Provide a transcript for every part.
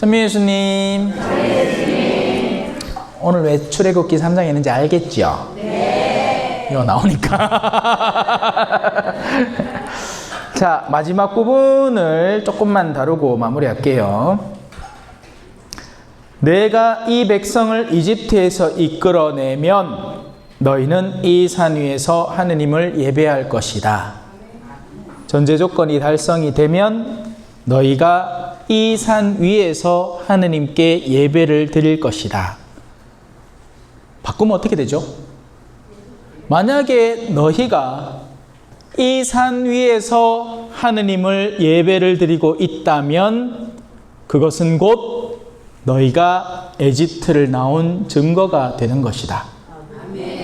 전미 예수님. 오늘 왜 출애굽기 3장에 있는지 알겠죠? 네. 이거 나오니까. 자, 마지막 부분을 조금만 다루고 마무리할게요. 내가 이 백성을 이집트에서 이끌어내면 너희는 이 산 위에서 하느님을 예배할 것이다. 전제 조건이 달성이 되면 너희가 이 산 위에서 하느님께 예배를 드릴 것이다. 바꾸면 어떻게 되죠? 만약에 너희가 이 산 위에서 하느님을 예배를 드리고 있다면 그것은 곧 너희가 에집트를 나온 증거가 되는 것이다.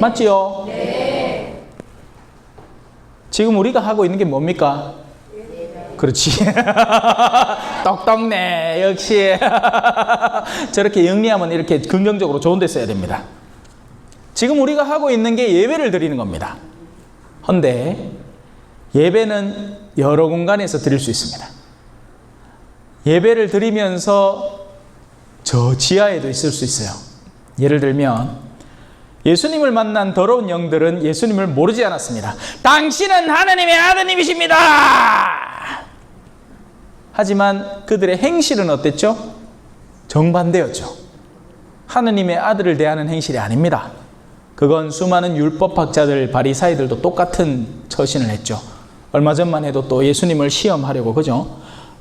맞지요? 네. 지금 우리가 하고 있는 게 뭡니까? 그렇지. 똑똑네. 역시. 저렇게 영리하면 이렇게 긍정적으로 좋은 데 써야 됩니다. 지금 우리가 하고 있는 게 예배를 드리는 겁니다. 헌데 예배는 여러 공간에서 드릴 수 있습니다. 예배를 드리면서 저 지하에도 있을 수 있어요. 예를 들면 예수님을 만난 더러운 영들은 예수님을 모르지 않았습니다. 당신은 하나님의 아드님이십니다. 하지만 그들의 행실은 어땠죠? 정반대였죠. 하느님의 아들을 대하는 행실이 아닙니다. 그건 수많은 율법학자들, 바리사이들도 똑같은 처신을 했죠. 얼마 전만 해도 또 예수님을 시험하려고 그죠?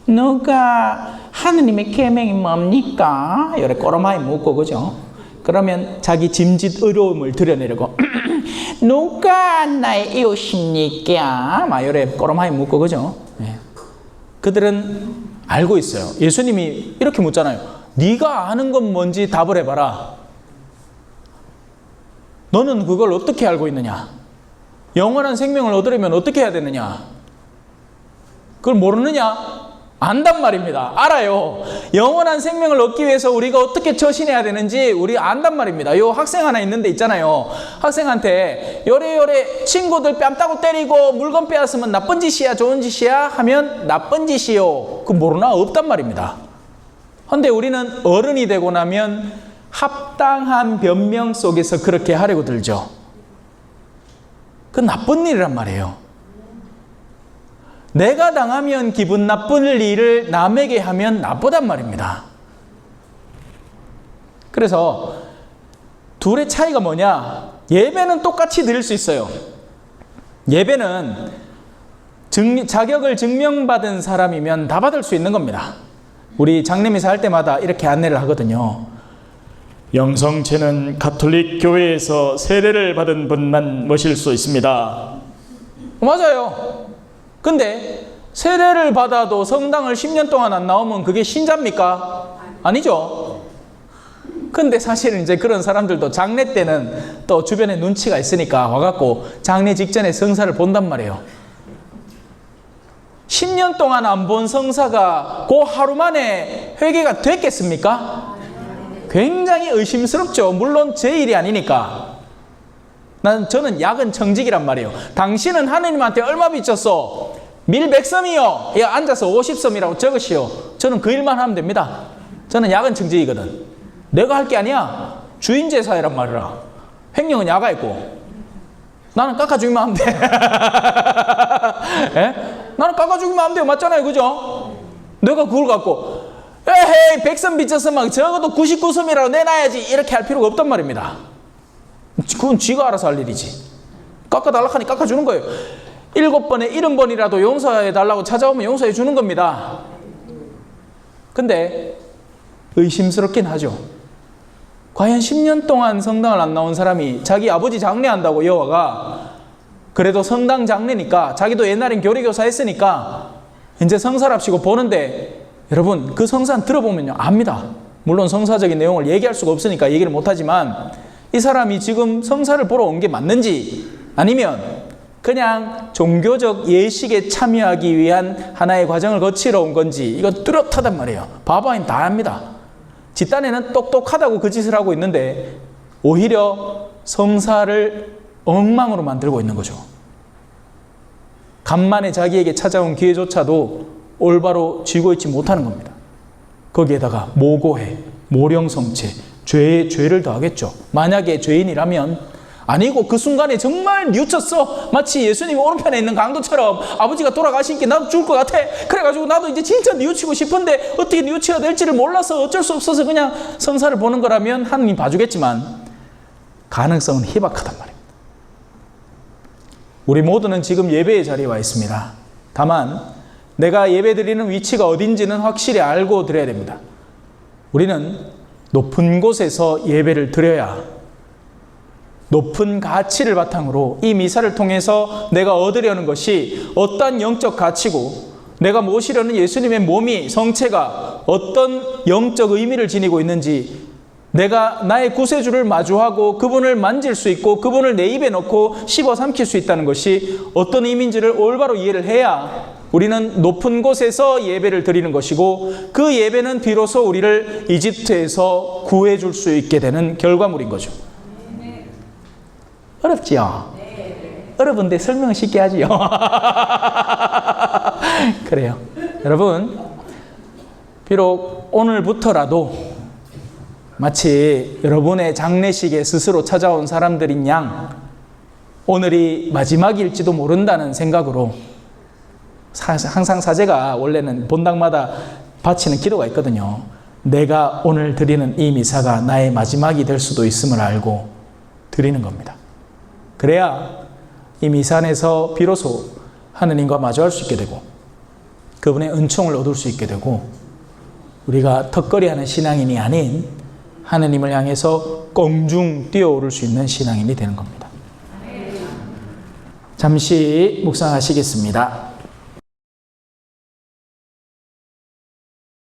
누가 하느님의 계명이 뭡니까? 이래 꼬로마이 묻고 그죠? 그러면 자기 짐짓 어려움을 드러내려고 누가 나의 이웃입니까? 막 이래 꼬로마이 묻고 그죠? 네. 그들은 알고 있어요. 예수님이 이렇게 묻잖아요. 네가 아는 건 뭔지 답을 해봐라. 너는 그걸 어떻게 알고 있느냐? 영원한 생명을 얻으려면 어떻게 해야 되느냐? 그걸 모르느냐? 안단 말입니다. 알아요. 영원한 생명을 얻기 위해서 우리가 어떻게 처신해야 되는지 우리 안단 말입니다. 요 학생 하나 있는데 있잖아요. 학생한테 요래요래 친구들 뺨 따고 때리고 물건 빼앗으면 나쁜 짓이야, 좋은 짓이야 하면 나쁜 짓이요. 그 모르나 없단 말입니다. 근데 우리는 어른이 되고 나면 합당한 변명 속에서 그렇게 하려고 들죠. 그 나쁜 일이란 말이에요. 내가 당하면 기분 나쁜 일을 남에게 하면 나쁘단 말입니다. 그래서 둘의 차이가 뭐냐? 예배는 똑같이 드릴 수 있어요. 예배는 증, 자격을 증명받은 사람이면 다 받을 수 있는 겁니다. 우리 장례미사 할 때마다 이렇게 안내를 하거든요. 영성체는 가톨릭 교회에서 세례를 받은 분만 모실 수 있습니다. 맞아요. 근데 세례를 받아도 성당을 10년 동안 안 나오면 그게 신자입니까? 아니죠. 근데 사실은 이제 그런 사람들도 장례 때는 또 주변에 눈치가 있으니까 와갖고 장례 직전에 성사를 본단 말이에요. 10년 동안 안 본 성사가 그 하루 만에 회개가 됐겠습니까? 굉장히 의심스럽죠. 물론 제 일이 아니니까. 난 저는 야근 청직이란 말이에요. 당신은 하느님한테 얼마 빚졌어? 밀백섬이요. 야 앉아서 50섬이라고 적으시오. 저는 그 일만 하면 됩니다. 저는 야근 청직이거든. 내가 할 게 아니야. 주인 제사이란 말이라. 횡령은 야가 있고. 나는 깎아주기만 하면 돼. 에? 나는 깎아주기만 하면 돼요. 맞잖아요. 그죠? 내가 그걸 갖고 에헤이 백섬 빚졌으면 적어도 99섬이라고 내놔야지 이렇게 할 필요가 없단 말입니다. 그건 쥐가 알아서 할 일이지. 깎아달라 하니 깎아주는 거예요. 일곱 번에 일흔 번이라도 용서해 달라고 찾아오면 용서해 주는 겁니다. 근데 의심스럽긴 하죠. 과연 10년 동안 성당을 안 나온 사람이 자기 아버지 장례한다고 여와가 그래도 성당 장례니까 자기도 옛날엔 교리교사 했으니까 이제 성사랍시고 보는데 여러분 그 성산 들어보면요 압니다. 물론 성사적인 내용을 얘기할 수가 없으니까 얘기를 못하지만 이 사람이 지금 성사를 보러 온 게 맞는지 아니면 그냥 종교적 예식에 참여하기 위한 하나의 과정을 거치러 온 건지 이거 뚜렷하단 말이에요. 바바인 다 압니다. 집단에는 똑똑하다고 그 짓을 하고 있는데 오히려 성사를 엉망으로 만들고 있는 거죠. 간만에 자기에게 찾아온 기회조차도 올바로 쥐고 있지 못하는 겁니다. 거기에다가 모고해, 모령성체, 죄, 죄를 더하겠죠. 만약에 죄인이라면 아니고 그 순간에 정말 뉘우쳤어. 마치 예수님이 오른편에 있는 강도처럼 아버지가 돌아가시니까 나도 죽을 것 같아. 그래가지고 나도 이제 진짜 뉘우치고 싶은데 어떻게 뉘우쳐야 될지를 몰라서 어쩔 수 없어서 그냥 성사를 보는 거라면 하느님 봐주겠지만 가능성은 희박하단 말입니다. 우리 모두는 지금 예배의 자리에 와 있습니다. 다만 내가 예배 드리는 위치가 어딘지는 확실히 알고 드려야 됩니다. 우리는 높은 곳에서 예배를 드려야 높은 가치를 바탕으로 이 미사를 통해서 내가 얻으려는 것이 어떤 영적 가치고 내가 모시려는 예수님의 몸이 성체가 어떤 영적 의미를 지니고 있는지 내가 나의 구세주를 마주하고 그분을 만질 수 있고 그분을 내 입에 넣고 씹어 삼킬 수 있다는 것이 어떤 의미인지를 올바로 이해를 해야 우리는 높은 곳에서 예배를 드리는 것이고 그 예배는 비로소 우리를 이집트에서 구해 줄 수 있게 되는 결과물인 거죠. 어렵지요? 어려운데 설명을 쉽게 하지요. 그래요. 여러분, 비록 오늘부터라도 마치 여러분의 장례식에 스스로 찾아온 사람들인 양, 오늘이 마지막일지도 모른다는 생각으로 사- 항상 사제가 원래는 본당마다 바치는 기도가 있거든요. 내가 오늘 드리는 이 미사가 나의 마지막이 될 수도 있음을 알고 드리는 겁니다. 그래야 이 미사 안에서 비로소 하느님과 마주할 수 있게 되고 그분의 은총을 얻을 수 있게 되고 우리가 턱걸이하는 신앙인이 아닌 하느님을 향해서 껑중 뛰어오를 수 있는 신앙인이 되는 겁니다. 잠시 묵상하시겠습니다.